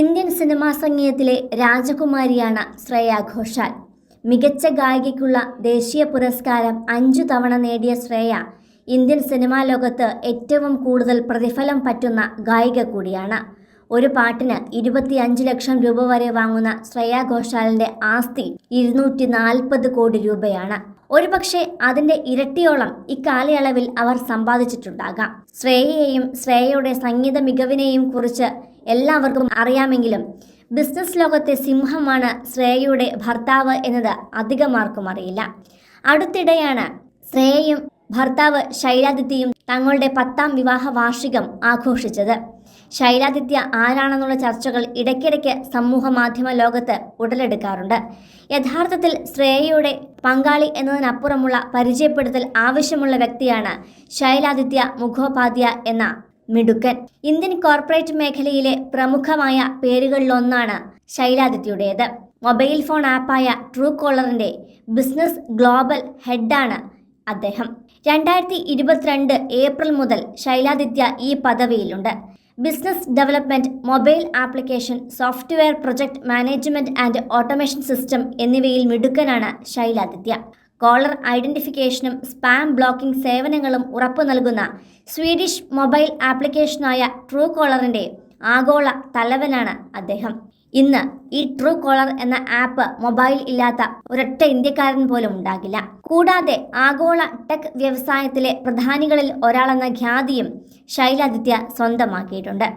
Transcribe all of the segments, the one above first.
Indian cinema സംഗീതത്തിലെ രാജകുമാരിയാണ് ശ്രേയ ഘോഷാൽ. മികച്ച ഗായികയ്ക്കുള്ള ദേശീയ പുരസ്കാരം അഞ്ചു തവണ നേടിയ ശ്രേയ ഇന്ത്യൻ സിനിമാ ലോകത്ത് ഏറ്റവും കൂടുതൽ പ്രതിഫലം പറ്റുന്ന ഗായിക കൂടിയാണ്. ഒരു പാട്ടിന് ഇരുപത്തിയഞ്ച് ലക്ഷം രൂപ വരെ വാങ്ങുന്ന ശ്രേയ ഘോഷാലിന്റെ ആസ്തി ഇരുന്നൂറ്റി നാൽപ്പത് കോടി രൂപയാണ്. ഒരുപക്ഷെ അതിന്റെ ഇരട്ടിയോളം ഇക്കാലയളവിൽ അവർ സമ്പാദിച്ചിട്ടുണ്ടാകാം. ശ്രേയയെയും ശ്രേയയുടെ സംഗീത മികവിനെയും കുറിച്ച് എല്ലാവർക്കും അറിയാമെങ്കിലും ബിസിനസ് ലോകത്തെ സിംഹമാണ് ശ്രേയയുടെ ഭർത്താവ് എന്നത് അധികമാർക്കും അറിയില്ല. അടുത്തിടെയാണ് ശ്രേയയും ഭർത്താവ് ശൈലാദിത്യയും തങ്ങളുടെ പത്താം വിവാഹ വാർഷികം ആഘോഷിച്ചത്. ശൈലാദിത്യ ആരാണെന്നുള്ള ചർച്ചകൾ ഇടയ്ക്കിടയ്ക്ക് സമൂഹ മാധ്യമ ലോകത്ത് ഉടലെടുക്കാറുണ്ട്. യഥാർത്ഥത്തിൽ ശ്രേയയുടെ പങ്കാളി എന്നതിനപ്പുറമുള്ള പരിചയപ്പെടുത്തൽ ആവശ്യമുള്ള വ്യക്തിയാണ് ശൈലാദിത്യ മുഖോപാധ്യ എന്ന മിടുക്കൻ. ഇന്ത്യൻ കോർപ്പറേറ്റ് മേഖലയിലെ പ്രമുഖമായ പേരുകളിലൊന്നാണ് ശൈലാദിത്യയുടേത്. മൊബൈൽ ഫോൺ ആപ്പായ ട്രൂ കോളറിന്റെ ബിസിനസ് ഗ്ലോബൽ ഹെഡാണ് അദ്ദേഹം. രണ്ടായിരത്തി ഇരുപത്തിരണ്ട് ഏപ്രിൽ മുതൽ ശൈലാദിത്യ ഈ പദവിയിലുണ്ട്. Business development mobile application software project management and automation system എന്നിവയിൽ മിടുക്കനാണ് ശൈലാദിത്യ. കോളർ ഐഡന്റിഫിക്കേഷനും സ്പാം ബ്ലോക്കിംഗ് സേവനങ്ങളും ഉറപ്പു നൽകുന്ന സ്വീഡിഷ് മൊബൈൽ ആപ്ലിക്കേഷനായ ട്രൂ കോളറിന്റെ ആഗോള തലവനാണ് അദ്ദേഹം. ഇന്ന് ഈ ട്രൂ കോളർ എന്ന ആപ്പ് മൊബൈൽ ഇല്ലാത്ത ഒരൊറ്റ ഇന്ത്യക്കാരൻ പോലും ഉണ്ടാകില്ല. കൂടാതെ ആഗോള ടെക് വ്യവസായത്തിലെ പ്രധാനികളിൽ ഒരാളെന്ന ഖ്യാതിയും ശൈലാദിത്യ സ്വന്തമാക്കിയിട്ടുണ്ട്.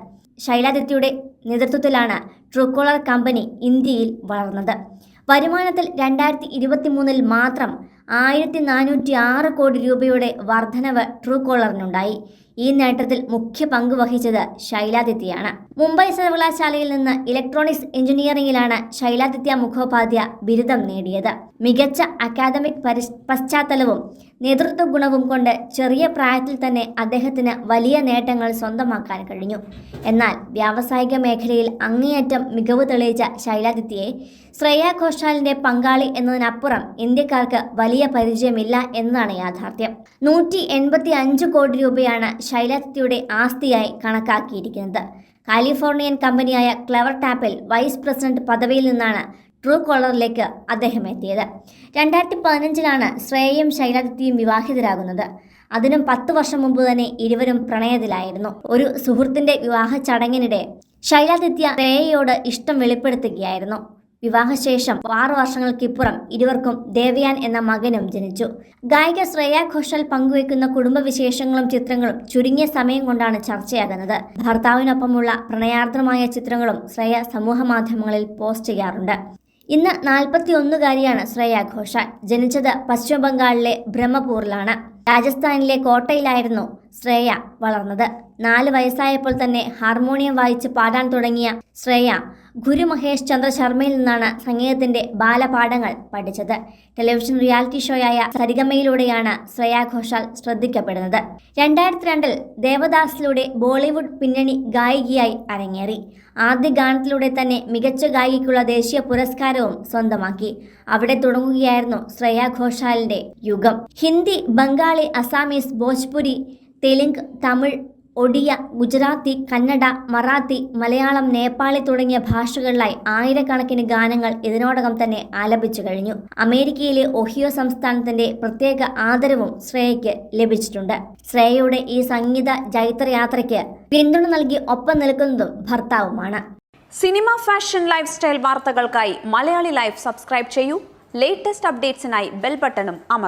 ശൈലാദിത്യയുടെ നേതൃത്വത്തിലാണ് ട്രൂ കോളർ കമ്പനി ഇന്ത്യയിൽ വളർന്നത്. വരുമാനത്തിൽ രണ്ടായിരത്തി ഇരുപത്തി മൂന്നിൽ മാത്രം ആയിരത്തി നാനൂറ്റി ആറ് കോടി രൂപയുടെ വർധനവ് ട്രൂ കോളറിനുണ്ടായി ഈ നേട്ടത്തിൽ മുഖ്യ പങ്ക് വഹിച്ചത് ശൈലാദിത്യയാണ്. മുംബൈ സർവകലാശാലയിൽ നിന്ന് ഇലക്ട്രോണിക്സ് എഞ്ചിനീയറിംഗിലാണ് ശൈലാദിത്യ മുഖോപാധ്യ ബിരുദം നേടിയത്. മികച്ച അക്കാദമിക് പശ്ചാത്തലവും നേതൃത്വ ഗുണവും കൊണ്ട് ചെറിയ പ്രായത്തിൽ തന്നെ അദ്ദേഹത്തിന് വലിയ നേട്ടങ്ങൾ സ്വന്തമാക്കാൻ കഴിഞ്ഞു. എന്നാൽ വ്യാവസായിക മേഖലയിൽ അങ്ങേയറ്റം മികവ് തെളിയിച്ച ശൈലാദിത്യയെ ശ്രേയ ഘോഷാലിന്റെ പങ്കാളി എന്നതിനപ്പുറം ഇന്ത്യക്കാർക്ക് വലിയ പരിചയമില്ല എന്നതാണ് യാഥാർത്ഥ്യം. നൂറ്റി എൺപത്തി അഞ്ച് കോടി രൂപയാണ് ശൈലാദിത്യയുടെ ആസ്തിയായി കണക്കാക്കിയിരിക്കുന്നത്. കാലിഫോർണിയൻ കമ്പനിയായ ക്ലവർ ടാപ്പിൽ വൈസ് പ്രസിഡന്റ് പദവിയിൽ നിന്നാണ് ട്രൂ കോളറിലേക്ക് അദ്ദേഹം എത്തിയത്. രണ്ടായിരത്തി പതിനഞ്ചിലാണ് ശ്രേയയും ശൈലാദിത്യയും വിവാഹിതരാകുന്നത്. അതിനും പത്ത് വർഷം മുമ്പ് തന്നെ ഇരുവരും പ്രണയത്തിലായിരുന്നു. ഒരു സുഹൃത്തിന്റെ വിവാഹ ചടങ്ങിനിടെ ശൈലാദിത്യ ശ്രേയയോട് ഇഷ്ടം വെളിപ്പെടുത്തുകയായിരുന്നു. വിവാഹശേഷം ആറു വർഷങ്ങൾക്കിപ്പുറം ഇരുവർക്കും ദേവയാൻ എന്ന മകനും ജനിച്ചു. ഗായിക ശ്രേയ ഘോഷാൽ പങ്കുവെക്കുന്ന കുടുംബവിശേഷങ്ങളും ചിത്രങ്ങളും ചുരുങ്ങിയ സമയം കൊണ്ടാണ് ചർച്ചയാകുന്നത്. ഭർത്താവിനൊപ്പമുള്ള പ്രണയാർദ്രമായ ചിത്രങ്ങളും ശ്രേയ സമൂഹ മാധ്യമങ്ങളിൽ പോസ്റ്റ് ചെയ്യാറുണ്ട്. ഇന്ന് നാൽപ്പത്തി ഒന്നുകാരിയാണ് ശ്രേയ ഘോഷാൽ ജനിച്ചത് പശ്ചിമ ബംഗാളിലെ ബ്രഹ്മപൂറിലാണ് രാജസ്ഥാനിലെ കോട്ടയിലായിരുന്നു ശ്രേയ വളർന്നത്. നാല് വയസ്സായപ്പോൾ തന്നെ ഹാർമോണിയം വായിച്ച് പാടാൻ തുടങ്ങിയ ശ്രേയ ഗുരു മഹേഷ് ചന്ദ്ര ശർമ്മയിൽ നിന്നാണ് സംഗീതത്തിന്റെ ബാലപാഠങ്ങൾ പഠിച്ചത്. ടെലിവിഷൻ റിയാലിറ്റി ഷോയായ സരിഗമയിലൂടെയാണ് ശ്രേയ ഘോഷാൽ ശ്രദ്ധിക്കപ്പെടുന്നത്. രണ്ടായിരത്തി രണ്ടിൽ ദേവദാസിലൂടെ ബോളിവുഡ് പിന്നണി ഗായികയായി അരങ്ങേറി. ആദ്യ ഗാനത്തിലൂടെ തന്നെ മികച്ച ഗായികയ്ക്കുള്ള ദേശീയ പുരസ്കാരവും സ്വന്തമാക്കി. അവിടെ തുടങ്ങുകയായിരുന്നു ശ്രേയ ഘോഷാലിന്റെ യുഗം. ഹിന്ദി ബംഗാളി അസാമീസ് ഭോജ്പുരി തെലുങ്ക് തമിഴ് ഒഡിയ ഗുജറാത്തി കന്നഡ മറാത്തി മലയാളം നേപ്പാളി തുടങ്ങിയ ഭാഷകളിലായി ആയിരക്കണക്കിന് ഗാനങ്ങൾ ഇതിനോടകം തന്നെ ആലപിച്ചു കഴിഞ്ഞു. അമേരിക്കയിലെ ഒഹിയോ സംസ്ഥാനത്തിന്റെ പ്രത്യേക ആദരവും ശ്രേയയ്ക്ക് ലഭിച്ചിട്ടുണ്ട്. ശ്രേയയുടെ ഈ സംഗീത ജൈത്രയാത്രയ്ക്ക് പിന്തുണ നൽകി ഒപ്പം നിൽക്കുന്നതും ഭർത്താവുമാണ്. സിനിമ ഫാഷൻ ലൈഫ് സ്റ്റൈൽ വാർത്തകൾക്കായി മലയാളി ലൈഫ് സബ്സ്ക്രൈബ് ചെയ്യൂ. ലേറ്റസ്റ്റ് അപ്ഡേറ്റ്സിനായി ബെൽ ബട്ടണും അമർ